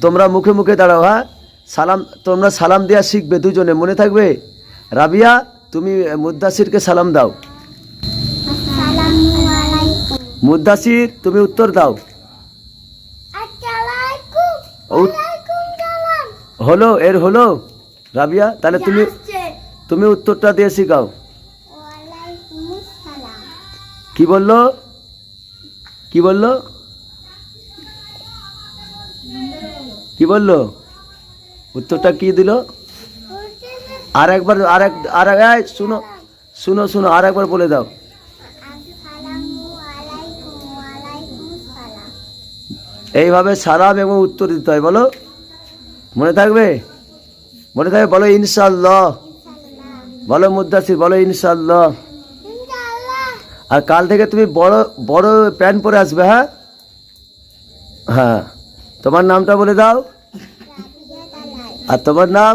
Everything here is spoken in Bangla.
তোমরা মুখে মুখে দাঁড়াও হ্যাঁ? সালাম তোমরা সালাম দেওয়া শিখবে দুজনে মনে থাকবে? রাবিয়া তুমি মুদ্দাসিরকে সালাম দাও। মুদ্দাসির তুমি উত্তর দাও। হলো এর হলো? রাবিয়া তাহলে তুমি তুমি উত্তরটা দিয়ে শিখাও। কি বলল? কি বলল? কি বলল? উত্তরটা কি দিল? আর একবার আর এক আর শুনো শুনো শুনো আর একবার বলে দাও। এইভাবে সালাম এবং উত্তর দিতে হয়, বলো। মনে থাকবে? মনে থাকবে? বলো ইনশাল্লাহ বলো মুদ্দাসির বলো ইনশাল্লাহ আর কাল থেকে তুমি বড় বড় প্যান্ট পরে আসবে হ্যাঁ? হ্যাঁ। তোমার নামটা বলে দাও। আর তোমার নাম?